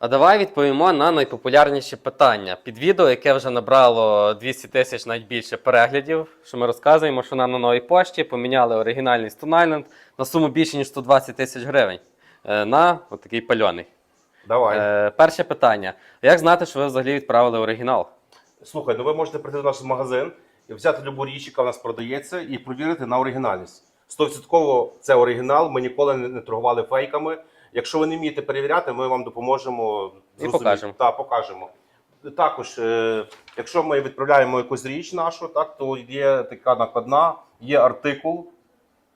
А давай відповімо на найпопулярніші питання. Під відео, яке вже набрало 200 тисяч навіть більше переглядів, що ми розказуємо, що нам на новій пошті поміняли оригінальний Stone на суму більше, ніж 120 тисяч гривень е, на отакий пальоний. Давай. Е, перше питання: як знати, що ви взагалі відправили оригінал? Слухай, ну ви можете прийти в наш магазин і взяти любу річ, яка в нас продається, і провірити на оригінальність. 100% це оригінал. Ми ніколи не торгували фейками. Якщо ви не вмієте перевіряти, ми вам допоможемо І покажемо. Так, покажемо. Також, е, якщо ми відправляємо якусь річ нашу, так то є така накладна, є артикул,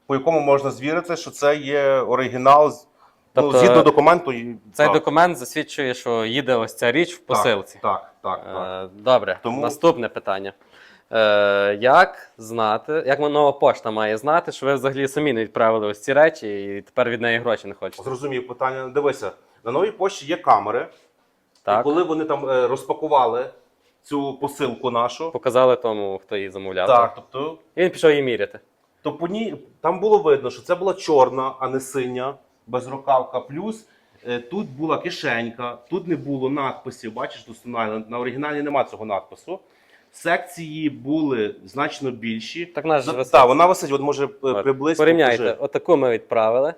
по якому можна звірити, що це є оригінал. Тобто ну, згідно документу. і- Цей так, документ засвідчує, що їде ось ця річ в посилці. Так, так, так. так. Е, Добре, Тому- наступне питання. Е, як знати, як нова пошта має знати, що ви взагалі самі не відправили ось ці речі і тепер від неї гроші не хочете? Зрозумів питання. Дивися, на новій пошті є камери. І коли вони там е, розпакували цю посилку нашу, Показали тому, хто її замовляв. так, тобто, І він пішов її міряти. то по ній там було видно, що це була чорна, а не синя, безрукавка. Плюс е, тут була кишенька, тут не було надписів. Бачиш, на оригіналі немає цього надпису. Секції були значно більші. Так наш же висить. Так, вона висить, от може е, приблизно. Порівняйте, отаку ми відправили.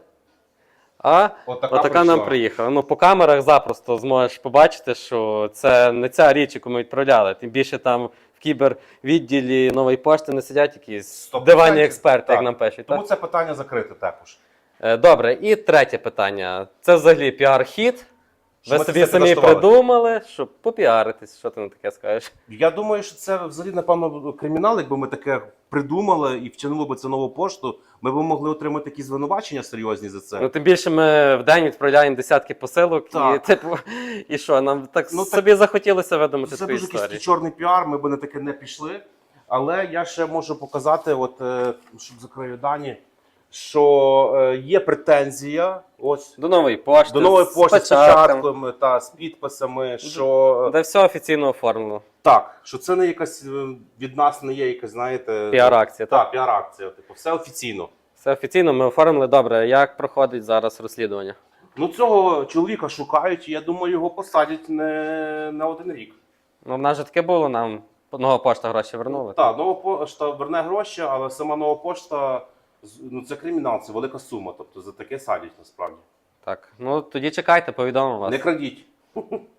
А Отака отака нам приїхала. Ну, по камерах запросто зможеш побачити, що це не ця річ, яку ми відправляли. Тим більше там в кібервідділі нової пошти не сидять якісь Сто диванні процентів. експерти, як нам пишуть. Тому так? це питання закрите також. Е, Добре, і третє питання. Це взагалі піар-хід. Ви ми собі самі придумали, щоб попіаритись. Що ти на таке скажеш? Я думаю, що це взагалі, напевно, кримінал, якби ми таке придумали і вчинили би це нову пошту, ми б могли отримати якісь звинувачення серйозні за це. Ну, тим більше ми в день відправляємо десятки посилок, і типу, і що, нам так Ну, так- собі захотілося видумати це таку дуже якийсь чорний піар, ми б на таке не пішли. Але я ще можу показати, от, е, щоб закрию дані, що е, є претензія ось, До нової пошти. до нової пошти з печатками, та з підписами, що Де все офіційно оформлено. так, що це не якась е, від нас не є якась, знаєте, Піар-акція. Так. Так, піар-акція. Типу, все офіційно. Все офіційно ми оформили. Добре, як проходить зараз розслідування? Ну, цього чоловіка шукають, і я думаю, його посадять не на один рік. Ну, в нас же таке було, нам нова пошта гроші вернули. Так, нова пошта верне гроші, але сама нова пошта ну, це кримінал, це велика сума. Тобто за таке садять насправді. Так. Ну тоді чекайте, повідомимо вас. Не крадіть.